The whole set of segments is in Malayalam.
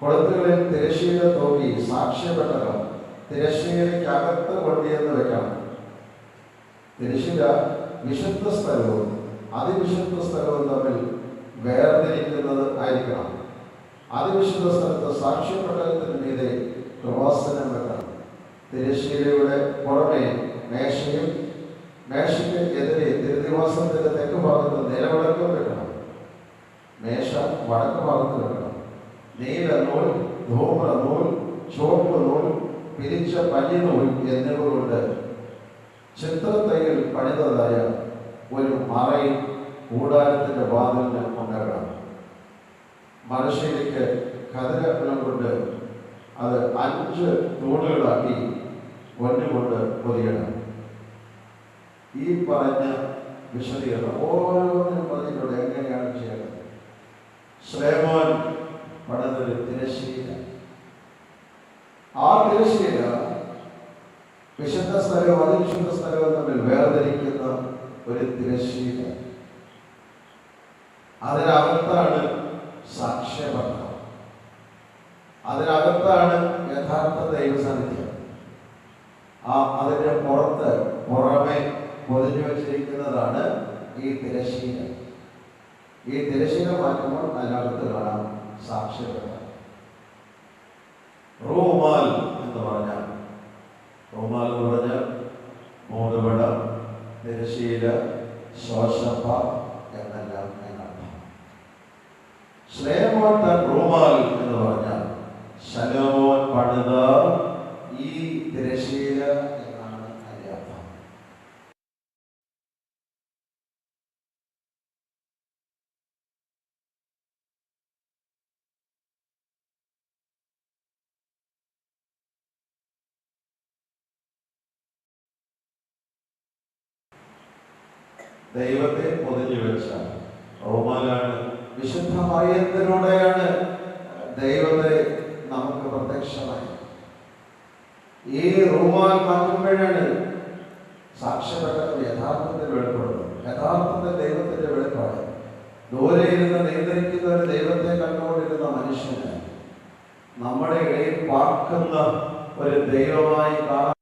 കൊളുത്തുകളിൽ തിരശ്ശീല തോക്കി സാക്ഷ്യപ്പെട്ടകം തിരശ്ശീലയ്ക്കകത്ത് കൊണ്ടിയെന്ന് വെക്കണം. തിരശ്ശീല വിശുദ്ധ സ്ഥലവും അതിവിശുദ്ധ സ്ഥലവും തമ്മിൽ വേർതിരിക്കുന്നത് ആയിരിക്കണം. അതിവിശുദ്ധ സ്ഥലത്ത് സാക്ഷ്യപ്പെട്ടകത്തിന് മീതെ പ്രവാസനം വെക്കണം. തിരശ്ശീലയുടെ പുറമെ മേശയും മേശയ്ക്ക് എതിരെ തിരുനിവാസത്തിന്റെ തെക്ക് ഭാഗത്ത് നിലവിളക്കം വെക്കണം. മേശ വടക്ക് ഭാഗത്ത് വെക്കണം. നീല നൂൽ ധൂമ്ര ചുവപ്പ് നൂൽ പിരിച്ച പഞ്ഞി നൂൽ എന്നിവ കൊണ്ട് ചിത്രത്തൈകൾ പണിതതായ ഒരു മറയിൽ കൂടാരത്തിന്റെ വാതിലിന് ഉണ്ടാകണം മനുഷ്യയിലേക്ക് കതിരപ്പനം കൊണ്ട് അത് അഞ്ച് തൂണുകളാക്കി ഒന്നുകൊണ്ട് പൊതിയണം. ഈ പറഞ്ഞ വിശദീകരണം ഓരോന്നിനും പറഞ്ഞിട്ടുണ്ട്. എങ്ങനെയാണ് ചെയ്യേണ്ടത്? ശ്രേമോൻ പണിതൊരു തിരശ്ശീല. ആ തിരശ്ശീല വിശുദ്ധ സ്ഥലവും അതിവിശുദ്ധ സ്ഥലവും തമ്മിൽ വേർതിരിക്കുന്ന ഒരു തിരശ്ശീല. അതിനകത്താണ് സാക്ഷ്യപഠനം അതിനകത്താണ് യഥാർത്ഥ ദൈവസാന്നിധ്യം. ആ അതിന്റെ പുറത്ത് പുറമെ പൊതിഞ്ഞു വച്ചിരിക്കുന്നതാണ് ഈ തിരശ്ശീല. ഈ തിരശ്ശീല മാറ്റുമ്പോൾ അതിനകത്ത് കാണാം സാക്ഷ്യപത്രം റൂമാൽ എന്ന് പറഞ്ഞാൽ റൂമാൽ എന്ന് പറഞ്ഞാൽ മൂടുപട തിരശ്ശീല ശോശപ്പ എന്നെല്ലാം എന്നർത്ഥം ശ്ലേമോൻ തൻ റൂമാൽ എന്ന് പറഞ്ഞാൽ ശലോമോൻ പണിത ഈ തിരശ്ശീല എന്നാണ് അതിന്റെ അർത്ഥം ദൈവത്തെ പൊതിഞ്ഞു വെച്ച റോമാനാണ് വിശുദ്ധ മറിയത്തിലൂടെയാണ് ദൈവത്തെ നമുക്ക് പ്രത്യക്ഷമായി ഈ റോമാൻ മാറ്റുമ്പോഴാണ് സാക്ഷ്യപ്പെട്ടത് യഥാർത്ഥത്തിൽ വെളിപ്പെടുന്നത്. യഥാർത്ഥത്തിൽ ദൈവത്തിന്റെ വെളിപ്പാട്. ദൂരെ ഇരുന്ന് നിയന്ത്രിക്കുന്ന ഒരു ദൈവത്തെ കണ്ടുകൊണ്ടിരുന്ന മനുഷ്യന് നമ്മുടെ ഇടയിൽ പാർക്കുന്ന ഒരു ദൈവമായി കാണാൻ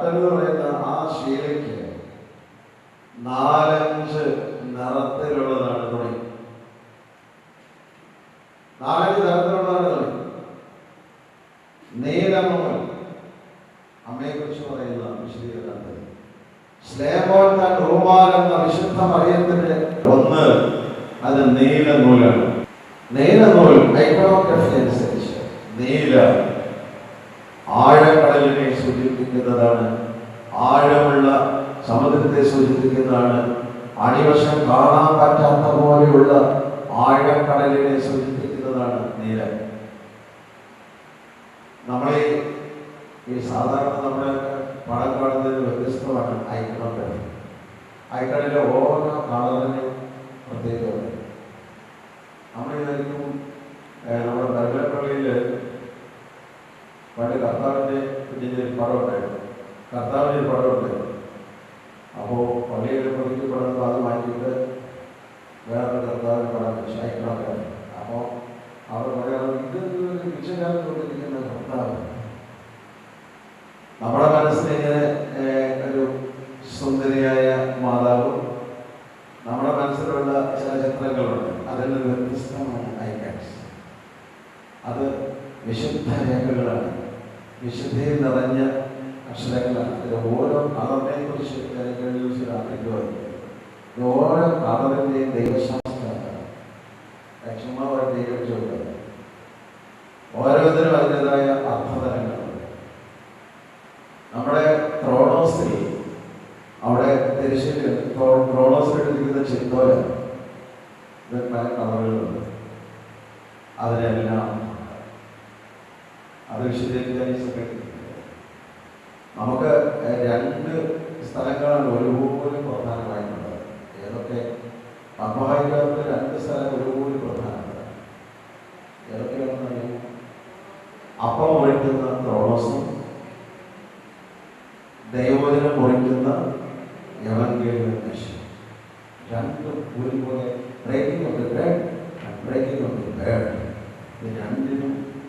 ആ കട്ടൻ എന്ന് പറയുന്ന ആ ശീലയ്ക്ക് നാലഞ്ച് നിറത്തിലുള്ളതാണ് തുണി നാലഞ്ച് നിറത്തിലുള്ളതാണ് തുണി നീലമോൻ അമ്മയെ കുറിച്ച് പറയുന്ന വിശദീകരണത്തിൽ സ്ലേമോൻ തൻ റൂമാൽ എന്ന വിശുദ്ധ മറിയത്തിന്റെ ഒന്ന് അത് നീല നൂലാണ് നീല നൂൽ ഐക്കോഗ്രഫി അനുസരിച്ച് നീല ആഴക്കടലിനെ സൂചിപ്പിക്കുന്നതാണ്. ആഴമുള്ള സമുദ്രത്തെ സൂചിപ്പിക്കുന്നതാണ്. അടിവശം കാണാൻ പറ്റാത്ത പോലെയുള്ള ആഴക്കടലിനെ സൂചിപ്പിക്കുന്നതാണ് നീല നമ്മളെ ഈ സാധാരണ നമ്മുടെ പടം കാണുന്നതിന് വ്യത്യസ്തമാണ് ഐക്കണോഗ്രഫി ഐക്കണിലെ ഓരോ കാണുന്നതിന് പ്രത്യേകത നമ്മളിതായിരിക്കും നമ്മുടെ ബർഗപ്പള്ളിയിൽ പണ്ട് കർത്താവിന്റെ ഒരു പടം ഉണ്ടായിരുന്നു കർത്താവിന്റെ പടം ഉണ്ടായിരുന്നു അപ്പോൾ പള്ളിയിൽ പ്രതിക്കപ്പെടുമ്പോൾ അത് മാറ്റിയിട്ട് വേറൊരു കർത്താവിന്റെ പടം വെച്ച് അപ്പോൾ അവർ പറയാറ് ഇത് പിച്ചക്കാരൻ കൊണ്ടിരിക്കുന്ന കർത്താവ്. നമ്മുടെ മനസ്സിൽ ഇങ്ങനെ ഒരു സുന്ദരിയായ മാതാവും. നമ്മുടെ മനസ്സിലുള്ള ചില ചിത്രങ്ങളുണ്ട്. അതിൽ നിന്ന് വ്യത്യസ്തമാണ് ഐക്കാൻസ് അത് വിശുദ്ധ രേഖകളാണ്. വിശുദ്ധിയിൽ നിറഞ്ഞ അക്ഷരങ്ങളാണ് ഓരോ കളറിനെ കുറിച്ച് ഇത് ഓരോ കളറിന്റെയും ദൈവശാസ്ത്രമാണ്. ചുമ്മാ ദൈവം ചോദിക്കുന്നത് ഓരോരുത്തരും അതിന്റെതായ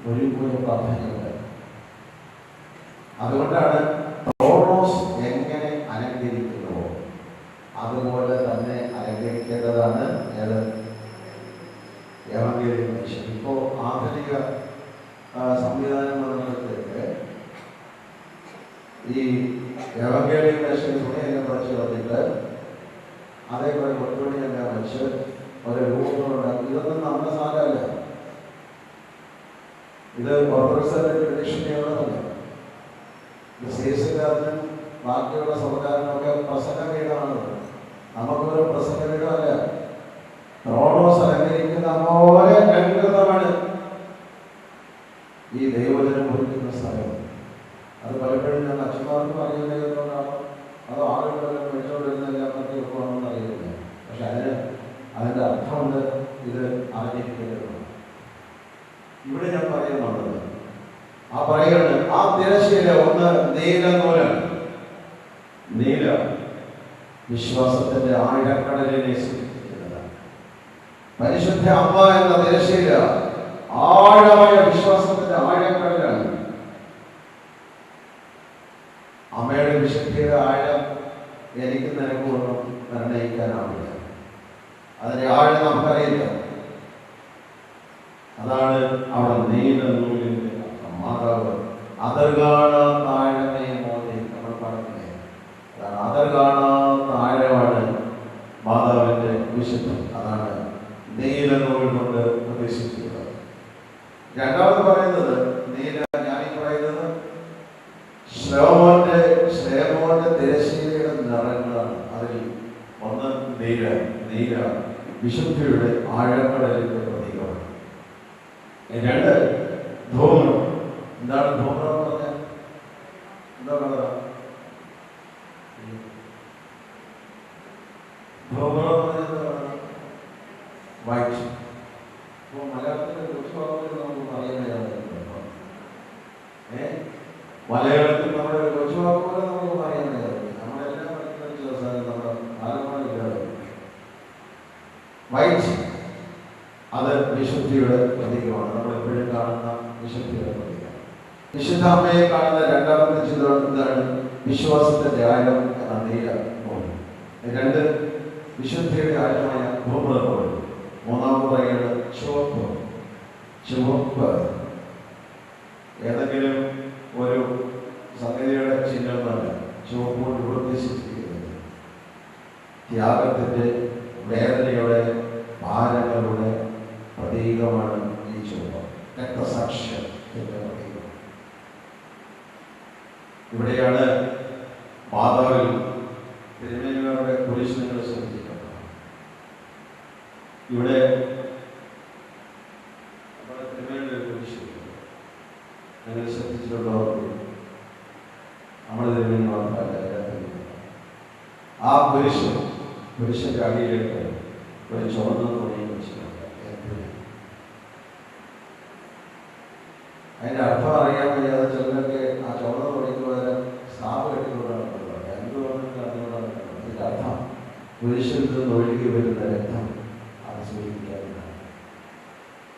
ഒരുപോലെ പ്രാധാന്യമുണ്ട് അതുകൊണ്ടാണ് ഇത് അറിഞ്ഞിരിക്കേണ്ടതാണ് ഇവിടെ ഞാൻ പറയുന്നുള്ളത് ആ പറയുന്നത് ആ തിരശ്ശീല ഒന്ന് നീല നൂലാണ് നീല വിശ്വാസത്തിന്റെ ആഴക്കടലിനെ സൂചിപ്പിക്കുന്നതാണ്. പരിശുദ്ധ അമ്മ എന്ന തിരശ്ശീല ആഴമായ വിശ്വാസത്തിന്റെ ആഴക്കടലാണ് അമ്മയുടെ വിശുദ്ധിയുടെ ആഴം എനിക്ക് നിനക്കൊന്നും നിർണയിക്കാനാവില്ല അതിന്റെ ആഴം നമുക്കറിയില്ല. അതാണ് അവിടെ നീല അർത്ഥം. മാതാവ് അതർഗാണ താഴമേ മോദി നമ്മൾ പാടുന്നില്ലേ അതാണ് അതർഗാണ താഴമാണ് മാതാവിന്റെ വിശുദ്ധം അതാണ് നീല നൂൽ കൊണ്ട് ഉദ്ദേശിച്ചിട്ടുള്ളത്. രണ്ടാമത് പറയുന്നത് നീല ഞാൻ പറയുന്നത് ശ്ലോമോന്റെ ശ്രേമോന്റെ തിരശ്ശീലയുടെ നിറങ്ങളാണ്. അതിൽ ഒന്ന് നീല നീല വിശുദ്ധിയുടെ ആഴക്കടലിന്റെ പ്രതീകമാണ് രണ്ട് ധൂമ്രം എന്താണ് ധൂമ്രം എന്ന് പറഞ്ഞാൽ എന്താ കളറ ധൂമ്രം എന്ന് പറഞ്ഞാൽ എന്താ കളറ വൈറ്റ് അപ്പോൾ മലയാളത്തിലെ കൊച്ചുവാക്കുകൾ നമുക്ക് പറയാൻ കഴിയാതെ ഏ മലയാളത്തിൽ നമ്മുടെ കൊച്ചുവാക്കുകൾ നമുക്ക് പറയാൻ കഴിയാതെ നമ്മളെല്ലാം പഠിക്കുന്ന ചില സാധനം നമ്മുടെ ആലമാരില്ലാതെ വൈറ്റ് അത് വിശുദ്ധിയുടെ പ്രതീകമാണ് നമ്മൾ എപ്പോഴും കാണുന്ന വിശുദ്ധിയുടെ പ്രതീകം വിശുദ്ധ അമ്മയെ കാണുന്ന രണ്ടാമത്തെ ചിത്രം എന്താണ് വിശ്വാസത്തിന്റെ ആഴം എന്ന നീല നൂൽ. രണ്ട് വിശുദ്ധിയുടെ ആഴമായ ഭൂപ്രതം മൂന്നാമത് പറയുന്നത് ചുവപ്പ് ചുവപ്പ് ഏതെങ്കിലും ഒരു സംഗതിയുടെ ചിഹ്നമാണ് ചുവപ്പുകൊണ്ട് ഉദ്ദേശിച്ചിരിക്കുന്നത് ത്യാഗത്തിന്റെ വേദനയുടെ ഭാരങ്ങളുടെ പ്രതീകമാണ് ഈ ചുവപ്പ്. രക്തസാക്ഷ്യത്തിന്റെ പ്രതീകം ഇവിടെയാണ് മാതാവിൽ തിരുമേനിയുടെ കുരിശ് നിങ്ങൾ ശ്രദ്ധിക്കുന്നത് ഇവിടെ നമ്മുടെ തിരുമേനിയുടെ ഒരു കുരിശ് നിങ്ങൾ ശ്രദ്ധിച്ചിട്ടുണ്ടോ നമ്മുടെ തിരുമേനി മാത്രമല്ല എല്ലാ തിരുമേനിമാരും. ആ കുരിശ് അടിയിലേക്ക് ഒരു ചുവന്ന തുണിയും വെച്ചിട്ടുണ്ട്. അതിന്റെ അർത്ഥം അറിയാൻ വയ്യാതെ ചിലരൊക്കെ ആ ചുവന്ന തുണിക്ക് പകരം സ്നാപ് കെട്ടിക്കൊണ്ടാണ്. ഇതിന്റെ അർത്ഥം കുരിശിൽ നിന്ന് ഒഴുകി വരുന്ന രക്തം അത് സൂചിപ്പിക്കാറുണ്ട്.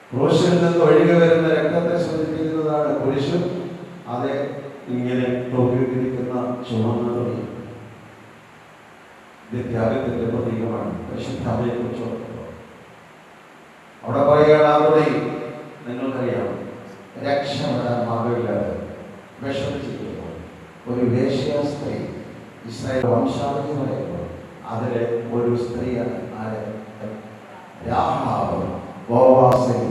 ക്രൂശിൽ നിന്ന് ഒഴുകി വരുന്ന രക്തത്തെ സൂചിപ്പിക്കുന്നതാണ് പുരുഷൻ. അതെ ഇങ്ങനെ തൂക്കിയിരിക്കുന്ന ചുവന്ന തുണി. ഇത് ത്യാഗത്തിന്റെ പ്രതീകമാണ് പരിശുദ്ധാമയെ കുറിച്ചോ അവിടെ പറയുകയാണ് നിങ്ങൾക്കറിയാം രക്ഷപ്പെടാൻ മാർഗമില്ലാതെ വിഷമിച്ചിരിക്കുമ്പോൾ ഒരു വേശ്യ സ്ത്രീ ഇസ്രായേൽ വംശാവലി പറയുമ്പോൾ അതിലെ ഒരു സ്ത്രീയാണ് ആര്? രാഹാവ് ബോവാസിൽ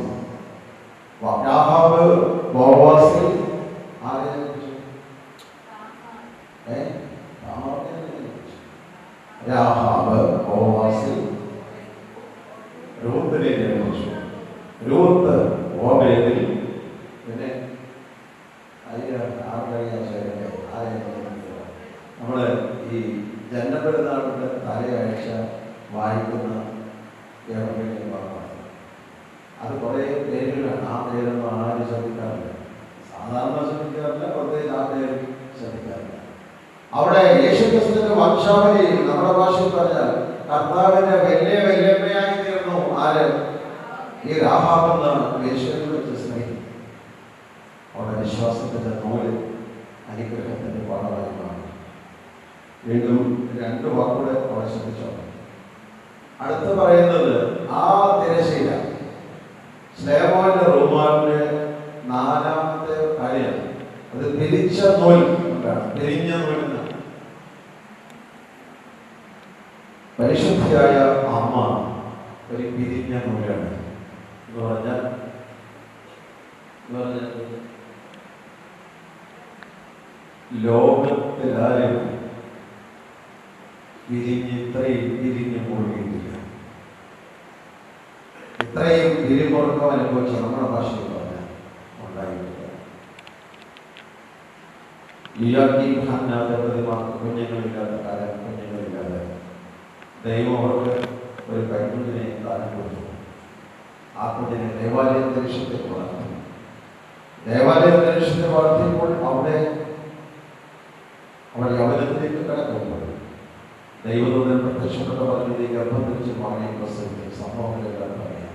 ജന്മപെരുന്നാളിന്റെ തലയാഴ്ച വായിക്കുന്ന ഏവർക്കും പറഞ്ഞു അത് കുറേ പേരുകളാണ് ആ പേരൊന്നും ആരും ശ്രദ്ധിക്കാറില്ല. സാധാരണ ശ്രദ്ധിക്കാറില്ല പ്രത്യേകിച്ച് ആ പേര് ശ്രദ്ധിക്കാറില്ല. അവിടെ യേശുക്രിസ്തുവിന്റെ വംശാവലി നമ്മുടെ ഭാഷയിൽ പറഞ്ഞാൽ കർത്താവിന്റെ വലിയ വല്യമ്മയായി തീർന്നു. ആര്? ഈ രാഹാബെന്ന് യേശുവിനെ വെച്ച് സ്നേഹിക്കും അവിടെ വിശ്വാസത്തിന്റെ നൂൽ അനുഗ്രഹത്തിന്റെ പാഠമായി മാറി വീണ്ടും രണ്ട് വാക്കുകൂടെ അവിടെ ശ്രദ്ധിച്ചോ അടുത്ത് പറയുന്നത് ആ തിരശീല സ്ലേമോന്റെ റൂമാലിന്റെ നാലാമത്തെ കാര്യമാണ് അത് തിരിച്ച നൂൽ പിരിഞ്ഞ നൂൽ പരിശുദ്ധിയായ അമ്മ ഒരു പിരിഞ്ഞ നൂലാണ്. എന്ന് പറഞ്ഞാൽ എന്ന് പറഞ്ഞാൽ ലോകത്തിലാരും പിരിഞ്ഞ് ഇത്രയും പിരിഞ്ഞ് മുഴുകിയിട്ടില്ല ഇത്രയും പിരിമുറുക്കം അനുഭവിച്ച നമ്മുടെ ഭാഷയിൽ പറഞ്ഞാൽ ഉണ്ടായിട്ടില്ല ഇയാക്കി ഹന്ന ദമ്പതിമാർക്ക് കുഞ്ഞുങ്ങളില്ലാത്ത കാലം കുഞ്ഞുങ്ങളില്ലാതെ ദൈവം അവർക്ക് ഒരു കൈക്കുഞ്ഞിനെ ദാനം കൊടുത്തു ആ കുഞ്ഞിനെ ദേവാലയ അന്തരീക്ഷത്തിൽ വളർത്തി ദേവാലയ അന്തരീക്ഷത്തിൽ വളർത്തിയപ്പോൾ അവിടെ അവൾ യവനത്തിലേക്ക് കടക്കുമ്പോൾ ദൈവദൂതൻ പ്രത്യക്ഷപ്പെട്ട പദ്ധതി ഗർഭം ധരിച്ച് മകനെ പ്രസവിച്ച സംഭവങ്ങളെല്ലാം പറയാം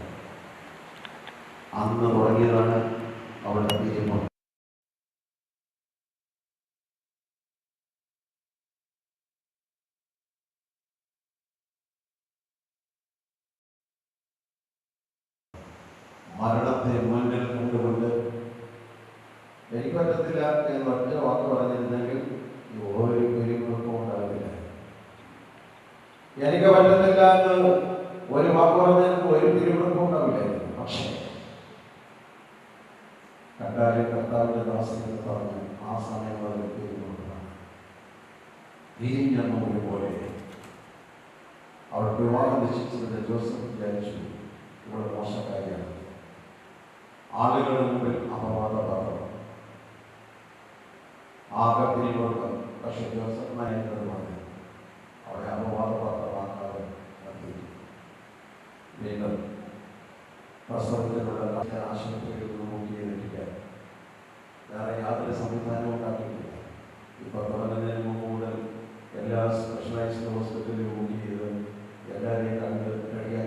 അന്ന് തുടങ്ങിയതാണ് അവിടെ തീരുമാനം മരണത്തെ മുന്നിൽ കൊണ്ടുകൊണ്ട് എനിക്ക് പറ്റത്തില്ല എന്ന് പറഞ്ഞതിന് ഒരു പിരിമുറുക്കം ഉണ്ടാവില്ലായിരുന്നു പക്ഷേ കണ്ടാലെ കർത്താവിന്റെ ദാസനെ പറഞ്ഞു ആ സമയം മുതൽ പിരിമുറുക്കമാണ് പിരിഞ്ഞ നൂല് പോലെ അവൾക്ക് വിവാഹം നിശ്ചയിച്ചതിന്റെ ജോസഫ് വിചാരിച്ചു ഇവിടെ മോശക്കാരിയാണ് ആളുകളുടെ മുമ്പിൽ അപവാദ പറഞ്ഞു ആകെ പിരിമുറുക്കം പക്ഷെ ജോസഫ് നായകരോട് പറഞ്ഞു അവിടെ അപവാദ പാത്രമാക്കാതെ നിർത്തി വീണ്ടും പ്രസവത്തിനുള്ള ആശുപത്രിയിൽ നോക്കി എത്തിക്കാൻ വേറെ യാതൊരു സംവിധാനവും ഉണ്ടാക്കിയിട്ടില്ല. ഇപ്പൊ തുടങ്ങുന്നതിന് മുമ്പ് മുതൽ എല്ലാ സ്പെഷ്യലൈസ്ഡ് ഹോസ്പിറ്റലിലും ബുക്ക് ചെയ്ത് എല്ലാവരെയും കണ്ട് റെഡിയാക്കി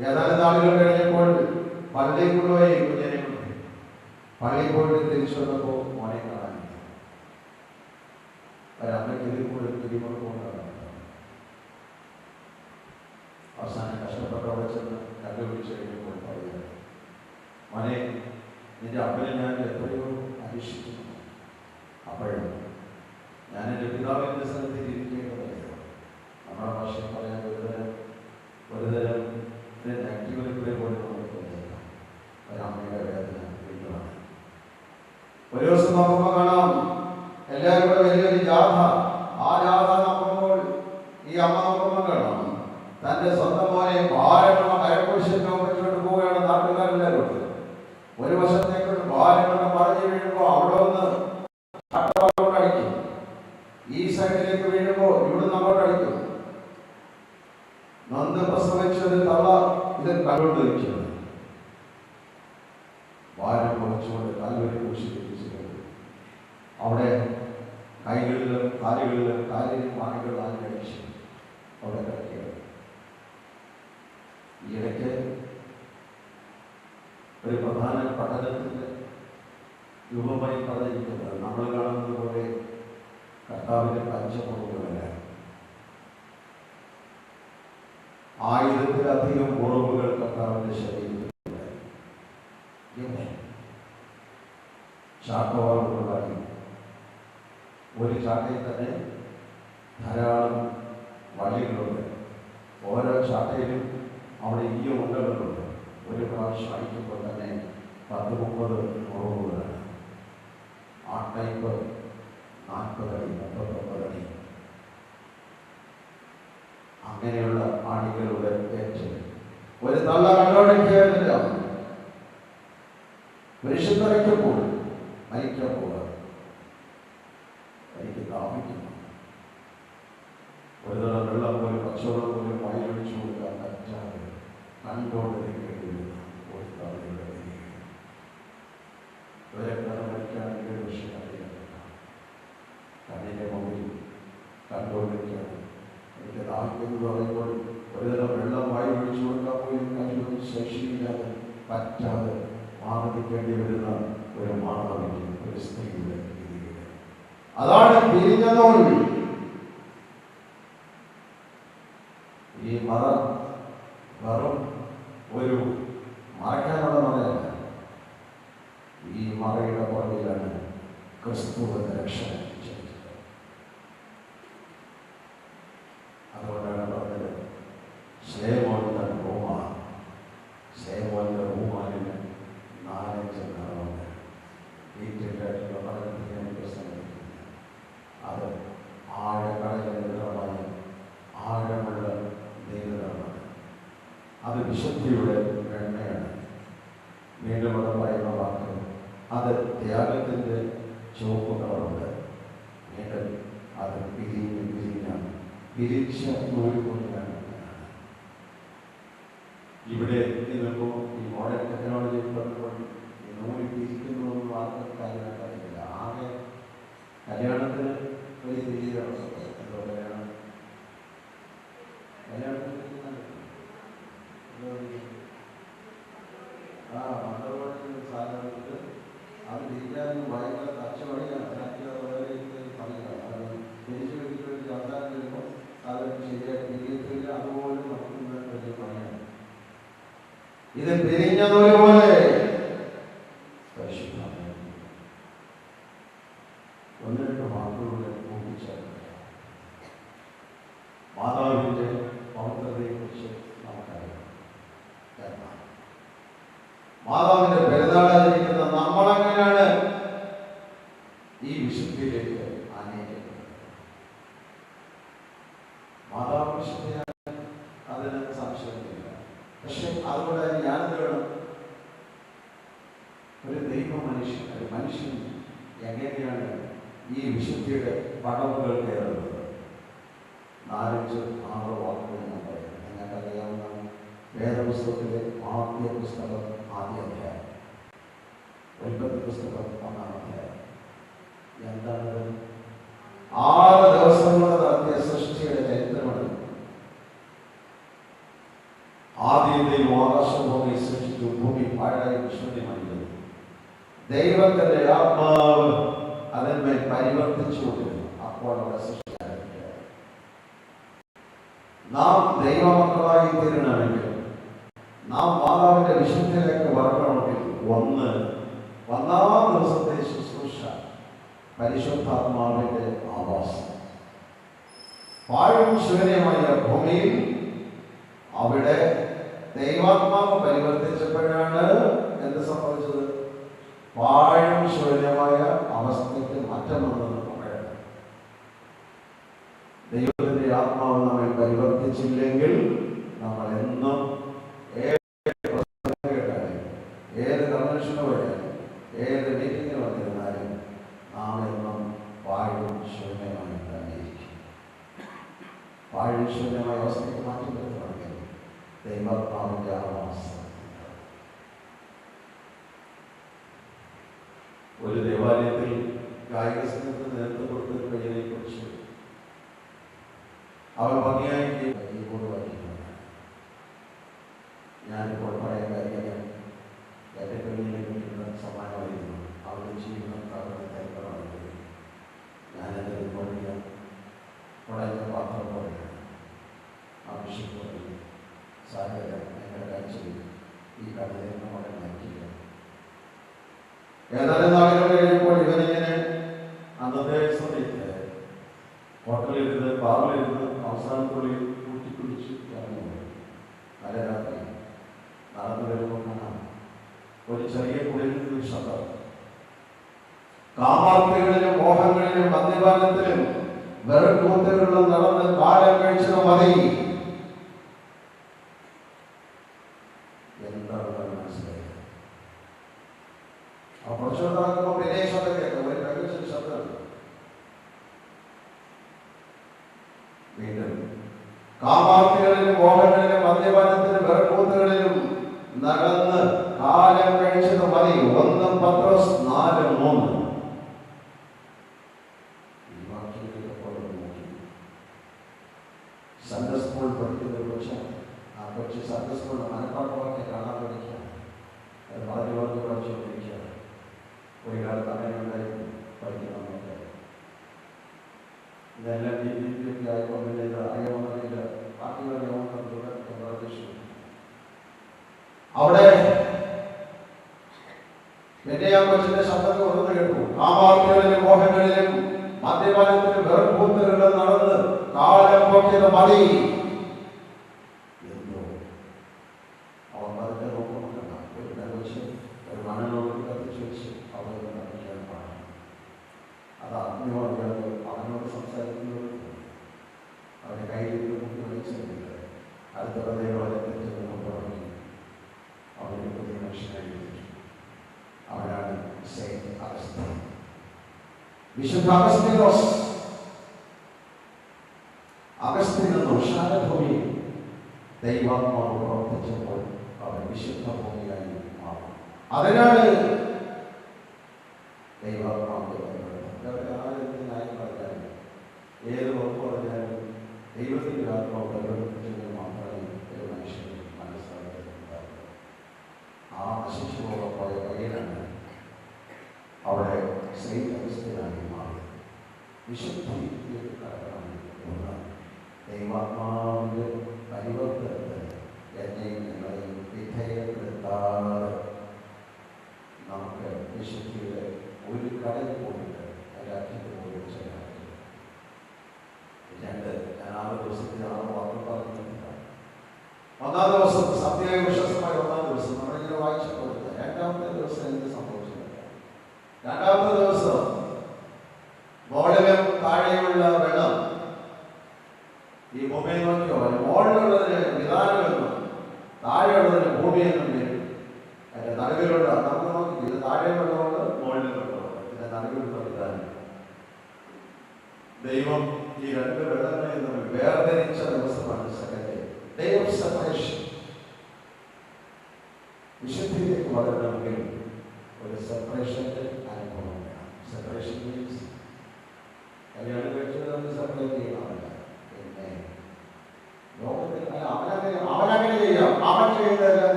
ഏതാനും നാളുകൾ കഴിഞ്ഞപ്പോൾ പള്ളിയിൽ കൊണ്ടുപോയി കുഞ്ഞിനെ കൊണ്ടുപോയി. പള്ളിയിൽ പോയിട്ട് തിരിച്ചു വന്നപ്പോൾ മോനെ കാണാനില്ല ഒരമ്മയ്ക്ക് കൂടെ പിരിമുറുക്കൊണ്ടാണ് അവസാനം കഷ്ടപ്പെട്ട് അവിടെ ചെന്ന് കണ്ടുപിടിച്ച് കഴിഞ്ഞപ്പോൾ പറയുന്നത് മോനെ നിന്റെ അപ്പനെ ഞാൻ എത്രയോ അന്വേഷിച്ചു ദേശത്തിലേക്ക് വീഴുമ്പോൾ ഇവിടെ നമ്മളോട് അടിക്കും നന്ദി പ്രസവിച്ചത് തള്ള ഇതിൽ കലോട്ട് നിൽക്കും ആയിരത്തിലധികം മുറിവുകൾ കർത്താവിന്റെ ശരീരത്തിലുണ്ട് ഇങ്ങനെ ചാട്ടവാറുകളാക്കി ഒരു ചാട്ടയിൽ തന്നെ ധാരാളം വള്ളികളുണ്ട് ഓരോ ചാട്ടയിലും അവിടെ ഈ ഉണ്ടകളുണ്ട് ഒരു പ്രാവശ്യം അടിക്കുമ്പോൾ തന്നെ പത്ത് മുപ്പത് മുറിവുകളാണ് ആ ടൈപ്പ് നാൽപ്പതടി മുപ്പത്തൊമ്പത് അടി അങ്ങനെയുള്ള ആണികളുടെ ഏറ്റവും ഒരു നല്ല കണ്ടോടിക്കുക പരിശുദ്ധരയ്ക്കപ്പോൾ മരിക്കാൻ പോവുക എനിക്ക് ദാഹിക്കുന്നു ഒരു തരം വെള്ളം പോലും പച്ചവെള്ളം പോലും വായിലൊഴിച്ചു കൊടുക്കാൻ പറ്റാതെ കണ്ടോണ്ട് നിൽക്കേണ്ടി വരുന്ന ഒരു തള്ളയുടെ വരിക ഇവരെ കട മരിക്കുകയാണെങ്കിൽ ഒരു പക്ഷേ അറിയാൻ കണ്ണിന്റെ മുമ്പിൽ കണ്ടുകൊണ്ടിരിക്കുകയാണ് എനിക്ക് ദാഹിക്കുന്നു എന്ന് പറയുമ്പോൾ ഒരു തരം വെള്ളം വായി ഒഴിച്ചു കൊടുക്കാൻ പോലും കഴിവൊന്നും ശേഷിയില്ലാതെ പറ്റാതെ മാറിക്കേണ്ടി വരുന്ന ഒരു മാനവിക ഒരു സ്ത്രീയുടെ രീതിയുടെ അതാണ് പിരിഞ്ഞതോട് ഈ മറ വെറും ഒരു മറയ്ക്കാനുള്ള മറയല്ല ഈ മറയുടെ പുറകിലാണ് ക്രിസ്തു എന്ന രക്ഷ ജനിച്ചത് അതുകൊണ്ടാണ് പറഞ്ഞത് സ്ലേമോന്റെ റൂമ സ്ലേമോന്റെ റൂമാനിന് നാലഞ്ച് നിറമുണ്ട് ഡീറ്റെയിലായിട്ടുള്ള പഠനത്തിന് എനിക്ക് ശ്രമിക്കുന്നത് അത് ആഴക്കടലിൽ നിറമായ ആഴമുള്ള നീലനിറമാണ് അത് വിശുദ്ധിയുടെ വെണ്ണയാണ് വീണ്ടും അത് പറയുന്ന വാക്ക് അത് ത്യാഗത്തിന്റെ ചുവപ്പ് കളറുണ്ട് വീണ്ടും അത് പിരിഞ്ഞ് പിരിഞ്ഞാണ് പിരിച്ച നൂലുകൊണ്ടാണ് ഇവിടെ നിൽക്കുമ്പോൾ ഈ മോഡേൺ ടെക്നോളജി പറഞ്ഞപ്പോൾ ഈ നൂൽ പിരിക്കുന്നു എന്ന് ആർക്കും കാര്യമായിട്ട് അറിയില്ല ആകെ കല്യാണത്തിന് വലിയ രീതിയിലാണ് എന്തോ കല്യാണം കല്യാണത്തിന് പിരിക്കുന്നുണ്ട്. എന്തോ ഈ- ആ മണ്ടപടി സാധനം എടുത്തിട്ട് അത് പിരിക്കാൻ ഭയങ്കര തച്ചുവടിയാണ് അതിനൊക്കെ വളരെ സമയമാണ് അത് പിരിച്ചു പിരിച്ചു പിരിച്ച് അവസാനം വരുമ്പോൾ അത് ശരിയായി പിരിയത്തില്ല അതുപോലെ നമുക്ക് വലിയ പണിയാണ് ഇത് പിരിഞ്ഞതുപോലെ പരിശുദ്ധാത്മാവ് ഒന്ന് രണ്ട് വാക്കുകളുടെ കൂട്ടിച്ചേർക്കുക മാതാവിന്റെ പവിത്രതയെക്കുറിച്ച് നമുക്കറിയാം എന്നാൽ മാതാവിന്റെ പെരുന്നാളായിരിക്കുന്ന നമ്മളെങ്ങനെയാണ് ഈ വിശുദ്ധിയിലേക്ക് ആനയിക്കുന്നത് മാതാവ് വിശുദ്ധിയാണ് അതിന് സംശയമില്ല പക്ഷെ അതുകൊണ്ട് ഞാനെന്ത് വേണം ഒരു ദൈവ മനുഷ്യൻ ഒരു മനുഷ്യൻ എങ്ങനെയാണ് ഈ വിശുദ്ധിയുടെ പടവുകൾ കയറുന്നത് നാലഞ്ച് ആറ് വാക്കുകൾ ഞാൻ പറയാം. നിങ്ങൾക്കറിയാവുന്ന വേദപുസ്തകത്തിലെ ആദ്യ പുസ്തകം ആദ്യ അധ്യായം. ഒൻപത് പുസ്തകം ഒന്നാം അധ്യായം. എന്താണത് ആറ് ദിവസം കൊണ്ട് നടത്തിയ സൃഷ്ടിയുടെ ചരിത്രമാണ് ആദ്യം ദൈവം ആകാശഭൂമി സൃഷ്ടിച്ചു ഭൂമി പാഴായി വിശ്വന്യമായിരുന്നു ദൈവത്തിന്റെ ആത്മാവ് അതിന്മേൽ പരിവർത്തിച്ചു അപ്പോൾ അവിടെ സൃഷ്ടി. നാം ദൈവമക്കളായി തീരണമെങ്കിൽ നാം മാതാവിന്റെ വിശുദ്ധിയിലേക്ക് വരണമെങ്കിൽ ഒന്ന് ഒന്നാം ദിവസത്തെ ശുശ്രൂഷ പരിശുദ്ധാത്മാവിന്റെ ആവാസം. പാഴും ശൂന്യമായ ഭൂമിയിൽ അവിടെ ദൈവാത്മാവ് പരിവർത്തിച്ചപ്പോഴാണ് എന്ത് സംഭവിച്ചത്? പാഴും പരിവർത്തിച്ചില്ലെങ്കിൽ നമ്മൾ എന്നും കാഴ്ചയിൽ ഈ കടലിൽ നമ്മളെ നയിക്കില്ല ഏതാനും നാളുകൾ കഴിഞ്ഞപ്പോൾ ഇവനിങ്ങനെ അന്നത്തെ സമയത്ത് ഹോട്ടലിരുന്ന് ബാറിലിരുന്ന് അവസാനത്തുള്ളിൽ കൂട്ടിപ്പിടിച്ച് ഇറങ്ങി നല്ല രാത്രി നടന്നു വരുമ്പോൾ കാണാം ഒരു ചെറിയ കുടിയിൽ നിന്ന് ശബ്ദം. കാമാർത്ഥികളിലും മോഹങ്ങളിലും മദ്യപാനത്തിലും വെറും കൂത്തുകളിലും നടന്ന് കാലം കഴിച്ചത് മതി. സൺഡേ സ്കൂൾ പഠിക്കുന്ന ഒരു കൊച്ചാണ് ആ കൊച്ചു സൺഡേ സ്കൂളിൽ മനപ്പാട്ടമൊക്കെ കാണാൻ പഠിക്കുകയാണ് അത് വളരെ വളരെ പഠിച്ചുകൊണ്ടിരിക്കുകയാണ് ഒരു കാലത്ത് അങ്ങനെ ഉണ്ടായിരുന്നു പഠിക്കണമെന്നൊക്കെ ഇതെല്ലാം ഡി ബി പി ഒക്കെ ആയപ്പോൾ പിന്നെ ഇത് അറിയാമെന്നില്ല ബാക്കിയുള്ള അറിയാമെന്നുള്ള പ്രതീക്ഷിച്ചു അവിടെ പിന്നെ ആ കൊച്ചിന്റെ ശബ്ദം ഉറന്നു കേട്ടു കാമാർത്ഥികളിലും മോഹങ്ങളിലും മദ്യപാനത്തിലും വെറുപ്പൂത്തുകളിലും നടന്ന് കാലം പൊക്കിയത് മതി. വിശുദ്ധ അഗസ്തീനോസ് അഗസ്തീൻ എന്ന വിശാലഭൂമി ദൈവാത്മാവ് പ്രവർത്തിച്ചപ്പോൾ അവൻ വിശുദ്ധ ഭൂമിയായി മാറും അതിനാണ് ദൈവാത്മാവ് ആരെന്തിനായി പറഞ്ഞാലും ഏത് വകുപ്പ് പറഞ്ഞാലും ദൈവത്തിന്റെ ആത്മാവ് പ്രകടിപ്പിച്ചെങ്കിൽ മാത്രമേ വിശുദ്ധിയിലേക്ക് കടക്കണമെങ്കിൽ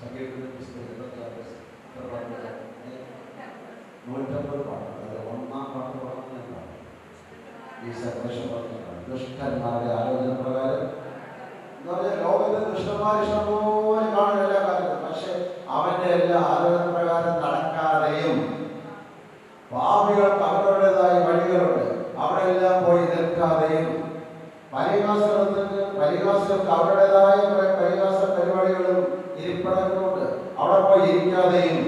സങ്കീർത്തന പുസ്തകം എത്ര എത്ര പാട്ടുകൾ? ഏ? നൂറ്റമ്പത് പാട്ട് അതിൽ ഒന്നാം പാട്ട് ഈ സെപ്പറേഷൻ പറഞ്ഞതാണ് ദുഷ്ടന്മാരുടെ ആലോചന പ്രകാരം എന്ന് പറഞ്ഞാൽ ലോകത്ത് ദുഷ്ടന്മാർ ഇഷ്ടംപോലെ അവന്റെ എല്ലാ ആലോചന പ്രകാരം നടക്കാതെയും പാപികൾക്ക് അവരുടേതായ വഴികളുണ്ട് അവിടെ പോയി നിൽക്കാതെയും പരിഹാസങ്ങൾക്ക് പരിഹാസങ്ങൾക്ക് അവരുടേതായ പരിഹാസ പരിപാടികളും ഇരിപ്പിടങ്ങളുണ്ട് അവിടെ പോയി ഇരിക്കാതെയും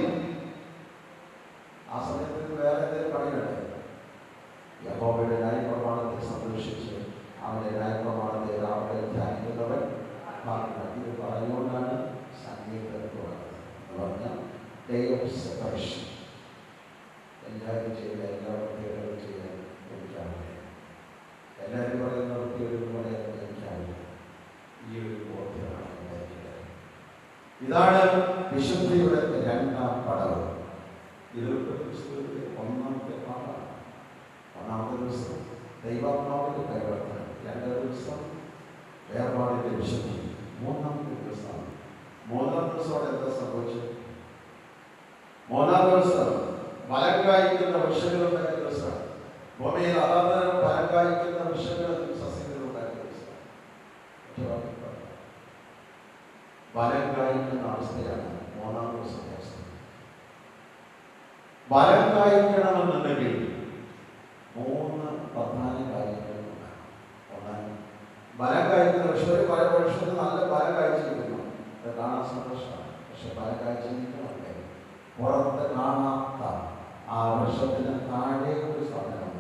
ഇതാണ് വിശുദ്ധിയുടെ രണ്ടാം പടവ്. ഇത് പുസ്തകത്തിലെ ഒന്നാമത്തെ പാടാണ് ഒന്നാമത്തെ ദിവസം ദൈവാത്മാവിന്റെ പരിവർത്തനം. രണ്ടാം ദിവസം വേർപാടിന്റെ വിശുദ്ധി. മൂന്നാമത്തെ ദിവസമാണ് മൂന്നാം ദിവസം അവിടെ എന്താ സംഭവിച്ചത്? മൂന്നാം ദിവസം ഫലം കായ്ക്കുന്ന വൃക്ഷങ്ങളുണ്ടായ ദിവസമാണ് ഭൂമിയിൽ അതാതരം ഫലം കായ്ക്കുന്ന വൃക്ഷങ്ങളും സസ്യങ്ങളുണ്ടായ ദിവസമാണ് അവസ്ഥയാണ്. ദിവസത്തെ അവസ്ഥ. ഫലം കായ്ക്കണമെന്നുണ്ടെങ്കിൽ മൂന്ന് പ്രധാന കാര്യങ്ങൾ ഉണ്ടാകണം. ഫലം കായ്ക്കുന്ന പക്ഷേ ഒരു പല നല്ല ഫലം കാഴ്ചയിരിക്കുന്നു അത് കാണാൻ സന്തോഷമാണ്. പക്ഷെ ഫലം കായ്ച്ചിരിക്കണമല്ലേ പുറത്ത് കാണാത്ത ആ വൃക്ഷത്തിന് താഴെ ഒരു സാധനമുണ്ട്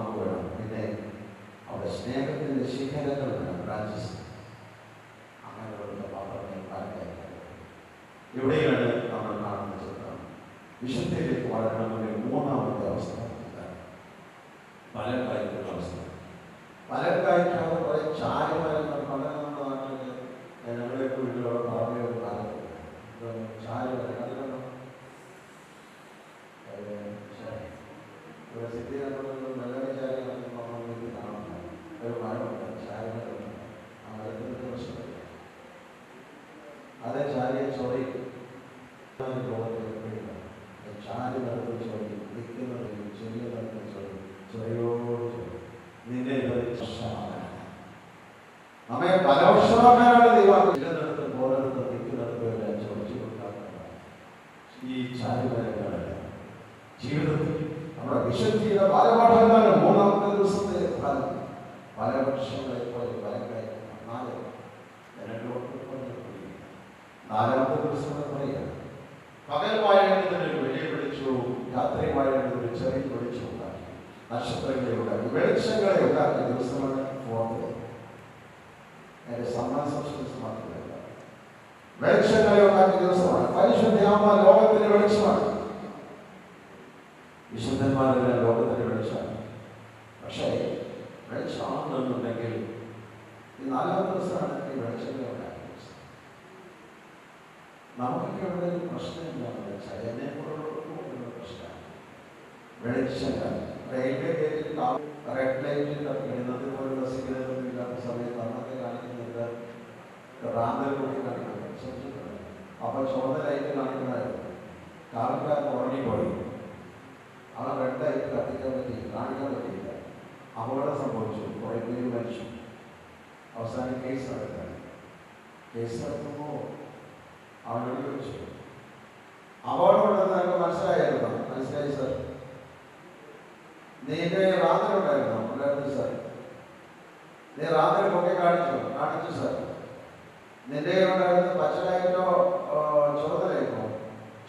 പ്രത്യാശയുടെ നാം വേണം പിന്നെ അവിടെ സ്നേഹത്തിന്റെ ശിഖരങ്ങൾ വേണം ബ്രാഞ്ചസ് അങ്ങനെയുള്ള പാത്രങ്ങൾ കാലത്തേക്ക് ഇവിടെയാണ് നമ്മൾ കാണുന്ന ചിത്രം വിശുദ്ധിയിലേക്ക് വളരണമെങ്കിൽ മൂന്നാമത്തെ അവസ്ഥ ഇതാണ്. ഫലം കായ്ക്കുന്ന അവസ്ഥ ഫലം കായ്ക്കാതെ കുറെ ചാരുമരങ്ങൾ പല നമ്മുടെ നാട്ടിൽ ഞങ്ങളുടെയൊക്കെ വീട്ടിലുള്ള പറഞ്ഞ ഒരു കാലത്ത് ചാരുമരം കണ്ടിട്ടുണ്ടോ ഏഹ്, ശരി. ഇവിടെ സിദ്ധിയിലുള്ള വെള്ളരി ചാരി നമുക്ക് കാണാം ഒരു മരമുണ്ട് ചാരുമരമുണ്ട് ആ മരത്തിന് പ്രശ്നമില്ല അത് ചാരിയെ ചോറി ചാരി നടത്തുന്ന ചോറി നിൽക്കുന്നത് ചെറിയ നടത്തുന്ന ചോറി ചൊറിയോട് ചോറി നിന്നെ നമ്മെ പരോക്ഷമാക്കാനാണ് ദൈവം ചിലയിടത്ത് പോലടുത്ത് നിൽക്കുന്നിടത്ത് എല്ലാം ചോദിച്ചു കൊടുക്കാറുണ്ട് ഈ ജീവിതത്തിൽ നമ്മുടെ വിശുദ്ധിയുടെ ബാലപാഠങ്ങളാണ് മൂന്നാമത്തെ ദിവസത്തെ ഫലം. പല വർഷങ്ങളെ പോലെ കഴിക്കുന്ന നാല് നാലാമത്തെ ദിവസം പറയുക പകൽ വാഴേണ്ടതിന് ഒരു വലിയ വെളിച്ചവും രാത്രി വാഴേണ്ടതിന് ഒരു ചെറിയ വെളിച്ചവും ഉണ്ടാക്കി. നക്ഷത്രങ്ങളെ ഉണ്ടാക്കി വെളിച്ചങ്ങളെ ഉണ്ടാക്കിയ ദിവസമാണ് ഫോർത്ത് എന്റെ സമ്മാന സംസ്കൃതി വെളിച്ചങ്ങളെ ഉണ്ടാക്കിയ ദിവസമാണ്. പരിശുദ്ധാമ ലോകത്തിന് വെളിച്ചമാണ്. വിശുദ്ധന്മാരെല്ലാം ലോകത്തിന് വെളിച്ചമാണ്. പക്ഷേ വെളിച്ചമാണെന്നുണ്ടെങ്കിൽ ഈ നാലാം ദിവസമാണ് ഈ വെളിച്ചങ്ങളെ ഉണ്ടാക്കിയ ദിവസം. നമുക്കൊക്കെ ഇവിടെ ഒരു പ്രശ്നമില്ല വെച്ചാൽ എന്നെ പോലുള്ള പ്രശ്നമാണ്. വെളിച്ചങ്ങൾ റെയിൽവേ ഗേറ്റിൽ റെഡ് ലൈറ്റിൽ ഇന്നത്തെ പോലുള്ള സിഗ്നലൊന്നും ഇല്ലാത്ത സമയത്ത് അന്നത്തെ കാണിക്കുന്നത് റാന്തൽ കൂടി കാണിക്കുന്നത് അപ്പോൾ ചുവന്ന ലൈറ്റ് കാണിക്കണമായിരുന്നു കാലക്കാരൻ ഉറങ്ങിപ്പോയി അവൻ റെഡ് ലൈറ്റ് കത്തിക്കാൻ പറ്റിയില്ല കാണിക്കാൻ പറ്റിയില്ല അപകടം സംഭവിച്ചു കുറേ പേര് മരിച്ചു അവസാനം കേസ് നടക്കാൻ കേസ് നടത്തുമ്പോൾ അവനോട് ചോദിച്ചു അപകടമുണ്ടെന്ന് നിങ്ങൾക്ക് മനസ്സിലായിരുന്നു മനസ്സിലായി സർ നിന്റെ റാന്തൽ ഉണ്ടായിരുന്നു ഉണ്ടായിരുന്നു സർ നീ റാന്തൽ പൊക്കെ കാണിച്ചു കാണിച്ചു സർ നിന്റെ ഉണ്ടായിരുന്ന പച്ചലായിട്ടോ ചുവന്ന ലൈറ്റോ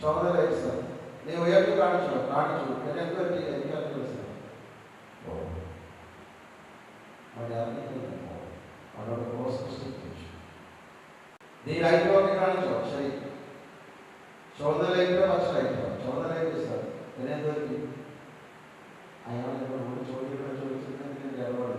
ചുവന്ന ലൈറ്റ് സർ നീ ഉയർത്തി കാണിച്ചു കാണിച്ചു എന്നെ എന്ത് പറ്റി എനിക്ക് അത് മനസ്സിലായി ഓ അവൻ അറിഞ്ഞിട്ടില്ല അവനോട് ക്രോസ് ക്വസ്റ്റ്യൻ നീ ലൈറ്റ് ഒക്കെ കാണിച്ചോ ശരി ചുവന്ന ലൈറ്റോ പച്ച ലൈറ്റോ ചുവന്ന ലൈറ്റ് സർ പിന്നെ എന്ത് പറ്റി അയാൾ ചോദ്യം ചോദിച്ചിട്ട് ഇടപാട്